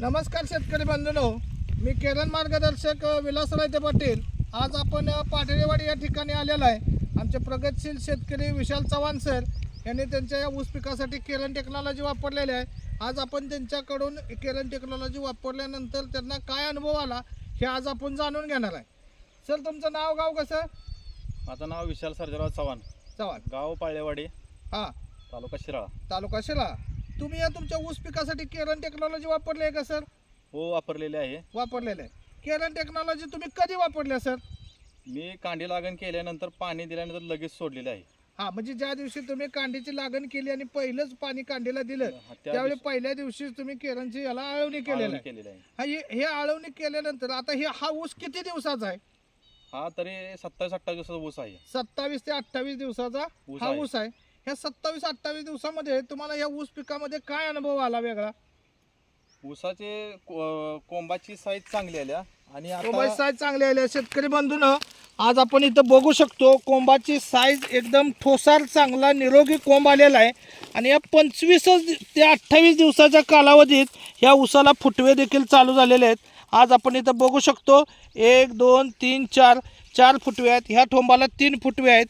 नमस्कार शेतकरी बंधूंनो मी केरळ मार्गदर्शक अ, विलास रायते पाटील. आज आपण अ, पाटणेवाडी या ठिकाणी आलेलो आहे. आमचे प्रगतशील शेतकरी विशाल चव्हाण सर यांनी त्यांच्या या ऊस पिकासाठी केरन टेक्नॉलॉजी वापरलेली आहे. आज आपण त्यांच्याकडून केरन टेक्नॉलॉजी वापरल्यानंतर त्यांना काय अनुभव आला हे आज आपण जाणून घेणार आहे. सर तुमचं नाव गाव कसं? माझं नाव विशाल सर्जेराव चव्हाण. चव्हाण. गाव पाळेवाडी हां. तालुका शिराळा. तालुका शिरा तुम्ही या तुमच्या ऊस पिकासाठी केरन टेक्नॉलॉजी वापरली आहे का सर हो वापरलेले आहे. वापरलेलं आहे. केरन टेक्नॉलॉजी तुम्ही कधी वापरली सर मी कांडी लागण केल्यानंतर पाणी दिल्यानंतर लगेच सोडलेले आहे. हा म्हणजे ज्या दिवशी तुम्ही कांडीची लागण केली आणि पहिलंच पाणी कांडीला दिलं हा, त्या त्यावेळी दिवशी पहिल्या दिवशी तुम्ही केरनची याला आळवणी केलेलं आळवणी आहे. केलेलं आहे. हा हे हे आळवणी केल्यानंतर आता हे हा ऊस किती दिवसाचा आहे? हा तरी सत्तावीस अठ्ठावीस दिवसाचा ऊस आहे. सत्तावीस ते अठ्ठावीस दिवसाचा ऊस हा आहे. ऊस आहे. ह्या सत्तावीस अठ्ठावीस दिवसामध्ये तुम्हाला या ऊस पिकामध्ये काय अनुभव आला वेगळा? ऊसाचे को- कोंबाची साईज चांगली आल्या आणि कोंबाची साईज चांगली आली. आहे. शेतकरी बंधून आज आपण इथं बघू शकतो कोंबाची साईज एकदम ठोसार चांगला निरोगी कोंब आलेला आहे. आणि या पंचवीस ते अठ्ठावीस दिवसाच्या कालावधीत ह्या उसाला फुटवे देखील चालू झालेले आहेत. आज आपण इथं बघू शकतो एक दोन तीन चार चार फुटवे आहेत. ह्या ठोंबाला तीन फुटवे आहेत.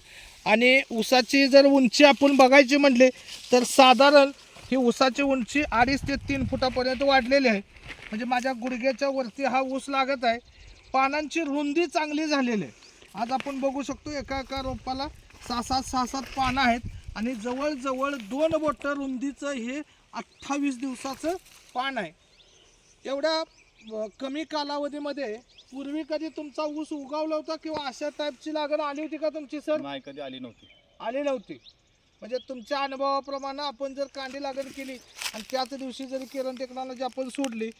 आणि उसाची जर उंची आपण बघायची म्हटले तर साधारण ही उसाची उंची अडीच ते तीन फुटापर्यंत वाढलेली आहे. म्हणजे माझ्या गुडघ्याच्या वरती हा ऊस लागत आहे. पानांची रुंदी चांगली झालेली आहे. आज आपण बघू शकतो एका एका रोपाला सहा सात सहा सात पानं आहेत आणि जवळजवळ दोन बोट रुंदीचं हे अठ्ठावीस दिवसाचं पान आहे. एवढ्या कमी कालावधीमध्ये पूर्वी कधी तुमचा ऊस उगवला होता किंवा अशा टाईपची लागण आली होती का तुमची सर नाही कधी आली नव्हती. आली नव्हती. म्हणजे तुमच्या अनुभवाप्रमाणे आपण जर कांडी लागण केली आणि त्याच दिवशी जरी किरण टेक्नॉलॉजी आपण सोडली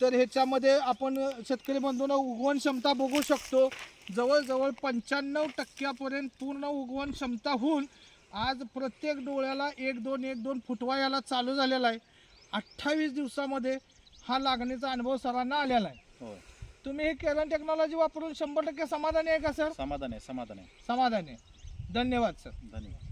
तर ह्याच्यामध्ये आपण शेतकरी बंधूंना उगवण क्षमता बघू शकतो. जवळजवळ पंच्याण्णव टक्क्यापर्यंत पूर्ण उगवण क्षमता होऊन आज प्रत्येक डोळ्याला एक दोन एक दोन फुटवा याला चालू झालेला आहे. अठ्ठावीस दिवसामध्ये हा लागणीचा अनुभव सरांना आलेला आहे. हो तुम्ही हे केरन टेक्नॉलॉजी वापरून शंभर टक्के समाधानी आहे का सर समाधान आहे समाधान आहे. समाधानी आहे. धन्यवाद सर धन्यवाद.